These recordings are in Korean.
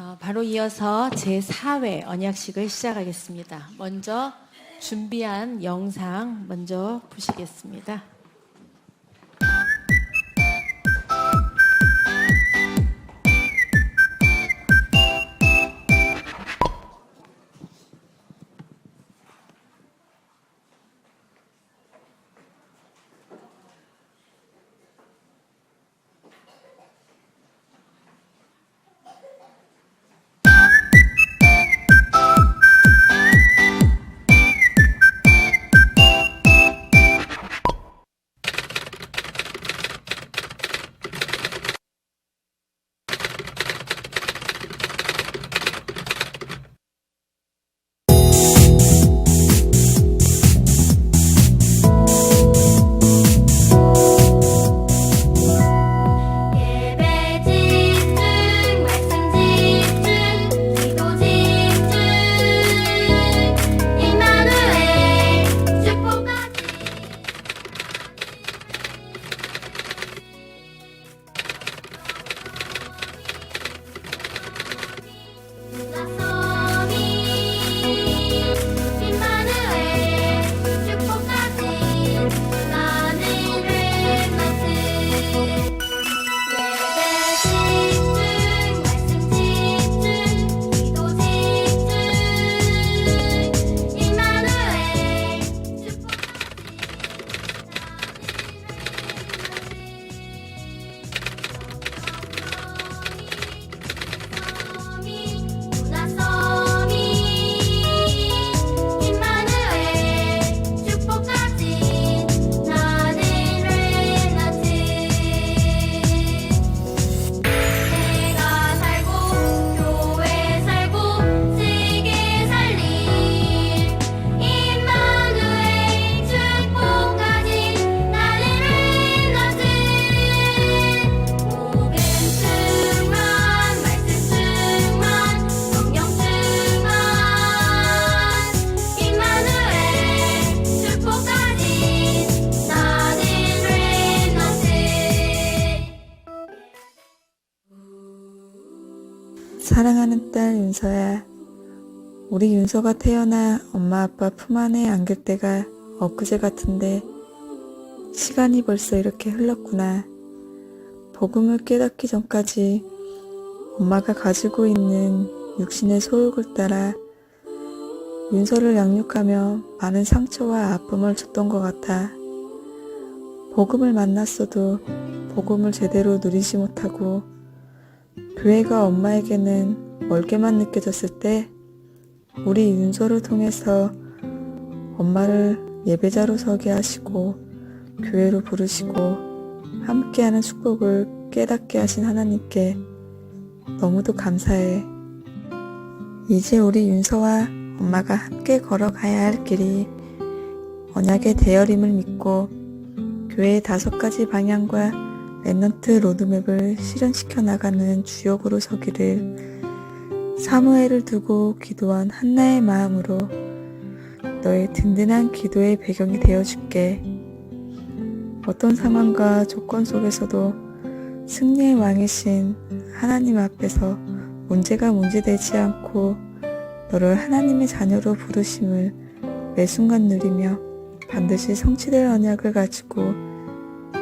어, 바로 이어서 제4회 언약식을 시작하겠습니다. 먼저 준비한 영상 먼저 보시겠습니다. 우리 윤서가 태어나 엄마 아빠 품 안에 안길 때가 엊그제 같은데 시간이 벌써 이렇게 흘렀구나. 복음을 깨닫기 전까지 엄마가 가지고 있는 육신의 소욕을 따라 윤서를 양육하며 많은 상처와 아픔을 줬던 것 같아. 복음을 만났어도 복음을 제대로 누리지 못하고 교회가 엄마에게는 멀게만 느껴졌을 때 우리 윤서를 통해서 엄마를 예배자로 서게 하시고 교회로 부르시고 함께하는 축복을 깨닫게 하신 하나님께 너무도 감사해. 이제 우리 윤서와 엄마가 함께 걸어가야 할 길이 언약의 대여림을 믿고 교회의 다섯 가지 방향과 랩넌트 로드맵을 실현시켜 나가는 주역으로 서기를 사무엘을 두고 기도한 한나의 마음으로 너의 든든한 기도의 배경이 되어 줄게. 어떤 상황과 조건 속에서도 승리의 왕이신 하나님 앞에서 문제가 문제되지 않고 너를 하나님의 자녀로 부르심을 매 순간 누리며 반드시 성취될 언약을 가지고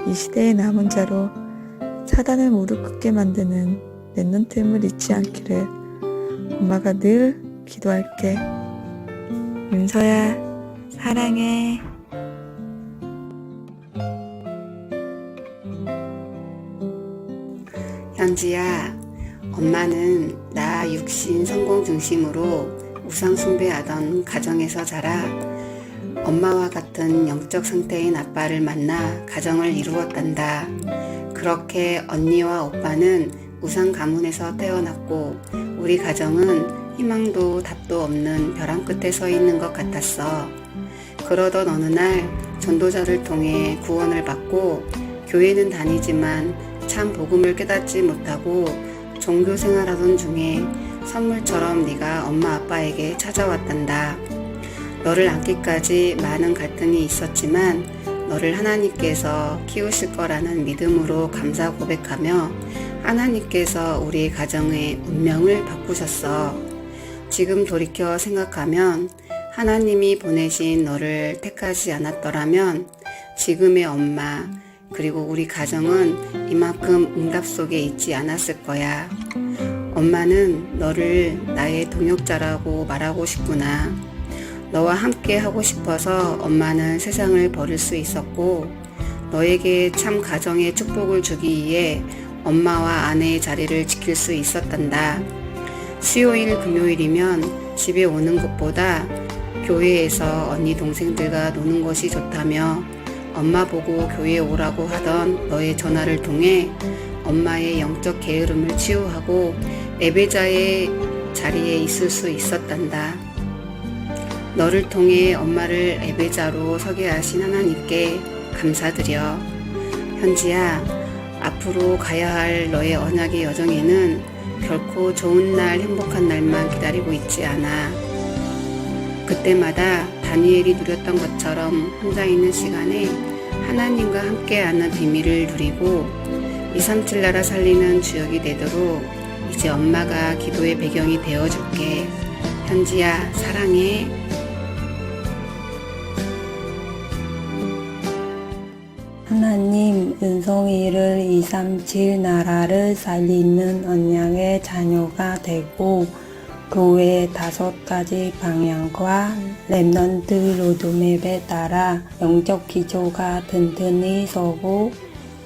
이 시대의 남은 자로 사단을 무릎 꿇게 만드는 랩넌트임을 잊지 않기를 엄마가 늘 기도할게. 윤서야, 사랑해. 현지야, 엄마는 나 육신 성공 중심으로 우상 숭배하던 가정에서 자라 엄마와 같은 영적 상태인 아빠를 만나 가정을 이루었단다. 그렇게 언니와 오빠는 우상 가문에서 태어났고 우리 가정은 희망도 답도 없는 벼랑 끝에 서 있는 것 같았어. 그러던 어느 날 전도자를 통해 구원을 받고 교회는 다니지만 참 복음을 깨닫지 못하고 종교 생활하던 중에 선물처럼 네가 엄마 아빠에게 찾아왔단다. 너를 낳기까지 많은 갈등이 있었지만 너를 하나님께서 키우실 거라는 믿음으로 감사 고백하며 하나님께서 우리 가정의 운명을 바꾸셨어. 지금 돌이켜 생각하면 하나님이 보내신 너를 택하지 않았더라면 지금의 엄마 그리고 우리 가정은 이만큼 응답 속에 있지 않았을 거야. 엄마는 너를 나의 동역자라고 말하고 싶구나. 너와 함께 하고 싶어서 엄마는 세상을 버릴 수 있었고, 너에게 참 가정의 축복을 주기 위해 엄마와 아내의 자리를 지킬 수 있었단다. 수요일, 금요일이면 집에 오는 것보다 교회에서 언니 동생들과 노는 것이 좋다며 엄마 보고 교회에 오라고 하던 너의 전화를 통해 엄마의 영적 게으름을 치유하고 예배자의 자리에 있을 수 있었단다. 너를 통해 엄마를 예배자로 서게 하신 하나님께 감사드려. 현지야, 앞으로 가야 할 너의 언약의 여정에는 결코 좋은 날, 행복한 날만 기다리고 있지 않아. 그때마다 다니엘이 누렸던 것처럼 혼자 있는 시간에 하나님과 함께하는 비밀을 누리고 237 나라 살리는 주역이 되도록 이제 엄마가 기도의 배경이 되어줄게. 현지야, 사랑해. 하나님 은송이를 237 나라를 살리는 언약의 자녀가 되고 교회의 다섯 가지 방향과 랩넌트 로드맵에 따라 영적 기초가 튼튼히 서고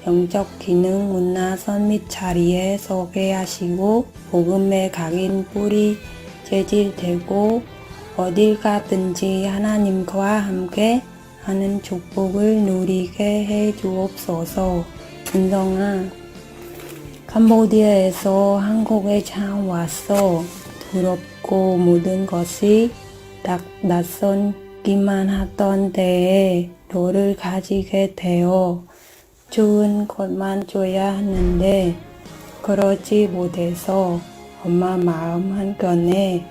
영적 기능 문화 선밑 자리에 서게 하시고 복음의 각인 뿌리 재질되고 어딜 가든지 하나님과 함께 하는 축복을 누리게 해 주옵소서. 은성아, 캄보디아에서 한국에 처음 왔어. 두렵고 모든 것이 딱 낯선기만 하던 때에 너를 가지게 되어 좋은 것만 줘야 하는데 그러지 못해서 엄마 마음 한켠에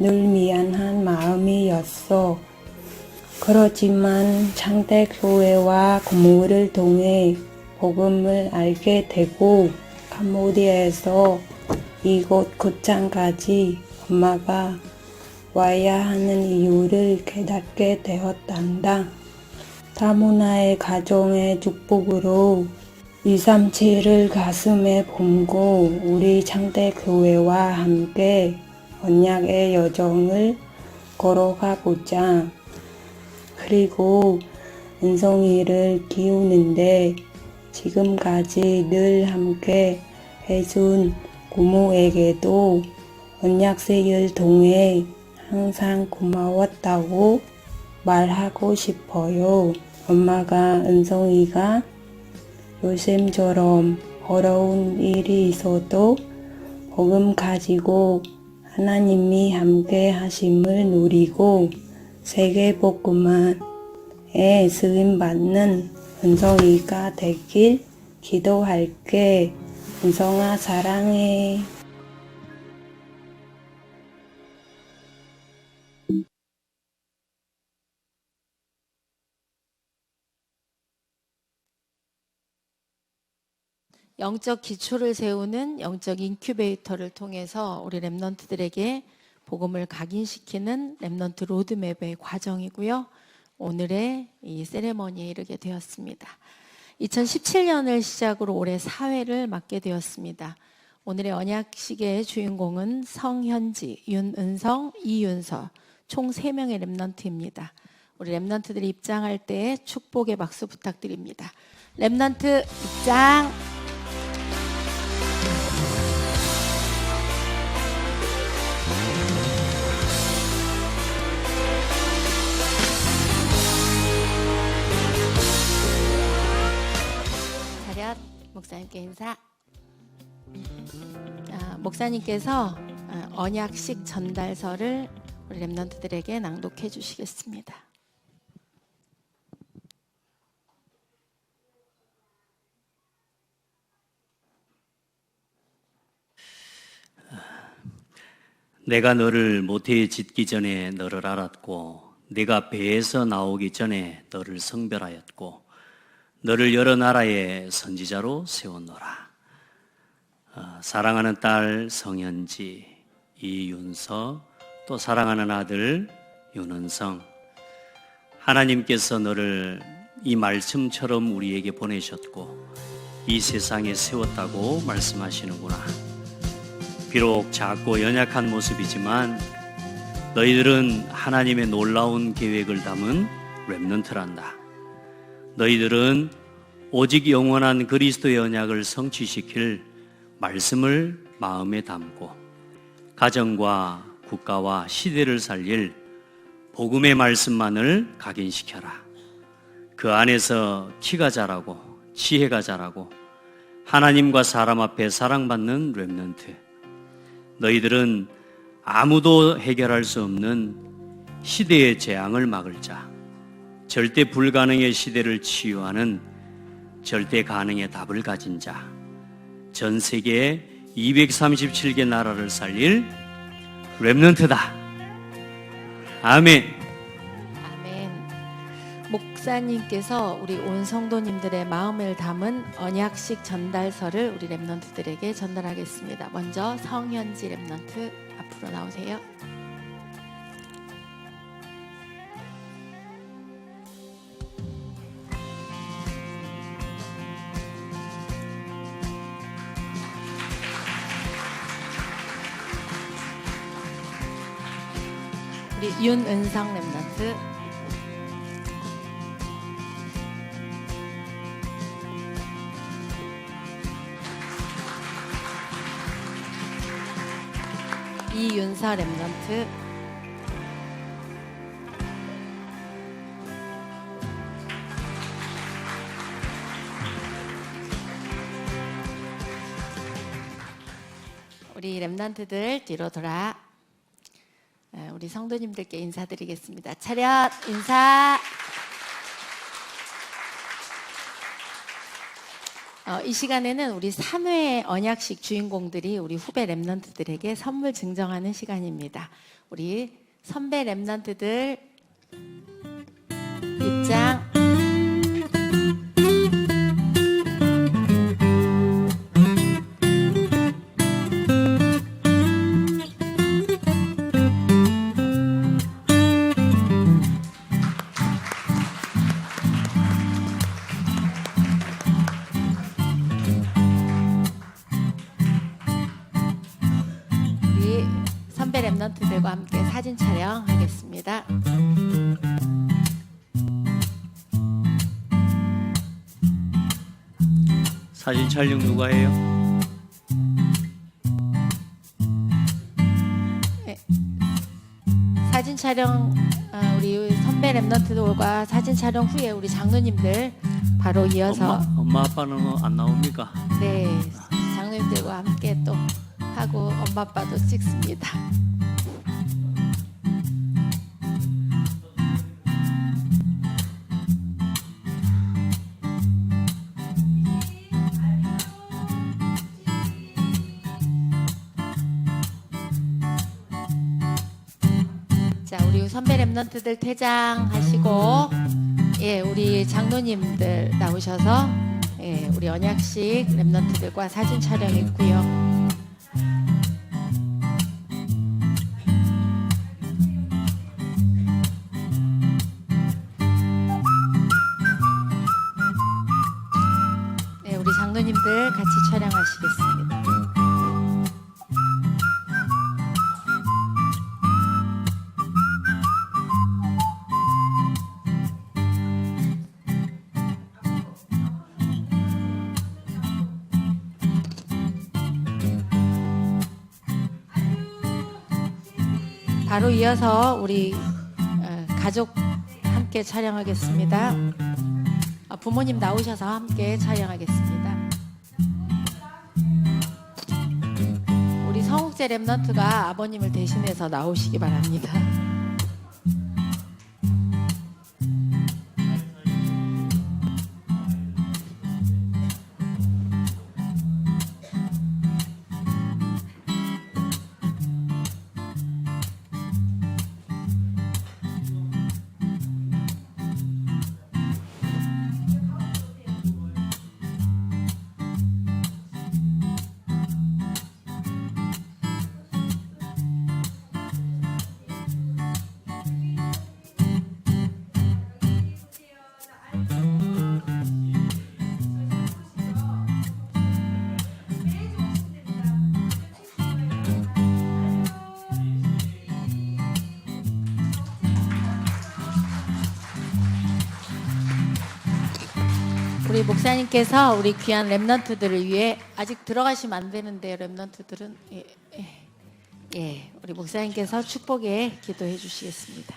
늘 미안한 마음이었어. 그렇지만 창택교회와 고모를 통해 복음을 알게 되고 캄보디아에서 이곳 고창까지 엄마가 와야 하는 이유를 깨닫게 되었단다. 다문화의 가정의 축복으로 237을 가슴에 품고 우리 창대교회와 함께 언약의 여정을 걸어가 보자. 그리고 은성이를 키우는데 지금까지 늘 함께 해준 고모에게도 언약세를 통해 항상 고마웠다고 말하고 싶어요. 엄마가 은성이가 요즘처럼 어려운 일이 있어도 복음 가지고 하나님이 함께 하심을 누리고 세계 복음만에 쓰임 받는 은성이가 되길 기도할게. 은성아 사랑해. 영적 기초를 세우는 영적 인큐베이터를 통해서 우리 랩넌트들에게 복음을 각인시키는 랩넌트 로드맵의 과정이고요. 오늘의 이 세레머니에 이르게 되었습니다. 2017년을 시작으로 올해 사회를 맡게 되었습니다. 오늘의 언약식의 주인공은 성현지, 윤은성, 이윤서 총 3명의 랩넌트입니다. 우리 랩넌트들이 입장할 때 축복의 박수 부탁드립니다. 랩넌트 입장! 목사님께 인사. 아, 목사님께서 아, 언약식 전달서를 우리 랩런트들에게 낭독해 주시겠습니다. 내가 너를 모태에 짓기 전에 너를 알았고 네가 배에서 나오기 전에 너를 성별하였고 너를 여러 나라의 선지자로 세웠노라. 어, 사랑하는 딸 성현지, 이윤서, 또 사랑하는 아들 윤은성. 하나님께서 너를 이 말씀처럼 우리에게 보내셨고 이 세상에 세웠다고 말씀하시는구나. 비록 작고 연약한 모습이지만 너희들은 하나님의 놀라운 계획을 담은 렘넌트란다. 너희들은 오직 영원한 그리스도의 언약을 성취시킬 말씀을 마음에 담고 가정과 국가와 시대를 살릴 복음의 말씀만을 각인시켜라. 그 안에서 키가 자라고 지혜가 자라고 하나님과 사람 앞에 사랑받는 렘넌트. 너희들은 아무도 해결할 수 없는 시대의 재앙을 막을 자, 절대 불가능의 시대를 치유하는 절대 가능의 답을 가진 자, 전 세계 237개 나라를 살릴 렘넌트다. 아멘. 아멘. 목사님께서 우리 온 성도님들의 마음을 담은 언약식 전달서를 우리 랩런트들에게 전달하겠습니다. 먼저 성현지 랩런트 앞으로 나오세요. 윤은성 랩런트. 이윤서 랩런트. 우리 랩런트들 뒤로 돌아. 에, 우리 성도님들께 인사드리겠습니다. 차렷 인사. 어, 이 시간에는 우리 3회 언약식 주인공들이 우리 후배 랩런트들에게 선물 증정하는 시간입니다. 우리 선배 랩런트들 입장. 선배 랩런트들과 함께 사진 촬영하겠습니다. 사진 촬영 누가 해요? 사진 촬영 어, 우리 선배 랩런트들과 사진 촬영 후에 우리 장로님들 바로 이어서 엄마, 엄마 아빠는 안 나옵니까? 네 장로님들과 함께 또 하고 엄마 아빠도 찍습니다. 자, 우리 선배 랩런트들 퇴장하시고, 예, 우리 장로님들 나오셔서, 예, 우리 언약식 랩런트들과 사진 촬영 했고요. 촬영하시겠습니다. 바로 이어서 우리 어, 가족 함께 촬영하겠습니다. 아, 부모님 나오셔서 함께 촬영하겠습니다. 성욱재 랩런트가 아버님을 대신해서 나오시기 바랍니다. 우리 목사님께서 우리 귀한 랩런트들을 위해 아직 들어가시면 안 되는데요. 랩런트들은 예, 예, 예, 우리 목사님께서 축복에 기도해 주시겠습니다.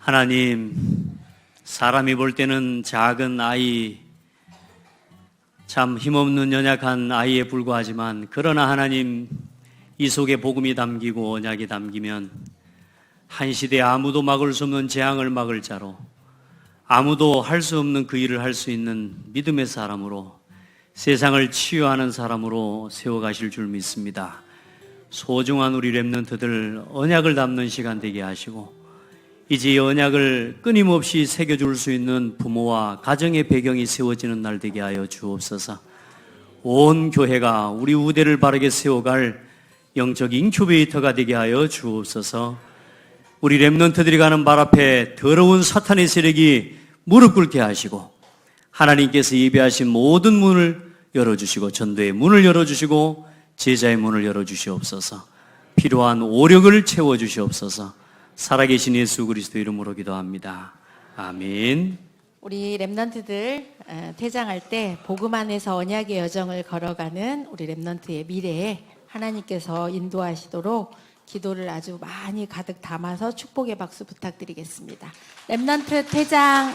하나님, 사람이 볼 때는 작은 아이, 참 힘없는 연약한 아이에 불과하지만, 그러나 하나님, 이 속에 복음이 담기고 언약이 담기면, 한 시대에 아무도 막을 수 없는 재앙을 막을 자로, 아무도 할 수 없는 그 일을 할 수 있는 믿음의 사람으로, 세상을 치유하는 사람으로 세워가실 줄 믿습니다. 소중한 우리 랩런트들 언약을 담는 시간 되게 하시고, 이제 이 언약을 끊임없이 새겨줄 수 있는 부모와 가정의 배경이 세워지는 날 되게 하여 주옵소서. 온 교회가 우리 우대를 바르게 세워갈 영적 인큐베이터가 되게 하여 주옵소서. 우리 랩런트들이 가는 발 앞에 더러운 사탄의 세력이 무릎 꿇게 하시고 하나님께서 예배하신 모든 문을 열어주시고 전도의 문을 열어주시고 제자의 문을 열어주시옵소서. 필요한 오력을 채워주시옵소서. 살아계신 예수 그리스도 이름으로 기도합니다. 아멘. 우리 랩런트들 어, 퇴장할 때 복음 안에서 언약의 여정을 걸어가는 우리 랩런트의 미래에 하나님께서 인도하시도록 기도를 아주 많이 가득 담아서 축복의 박수 부탁드리겠습니다. 랩런트 퇴장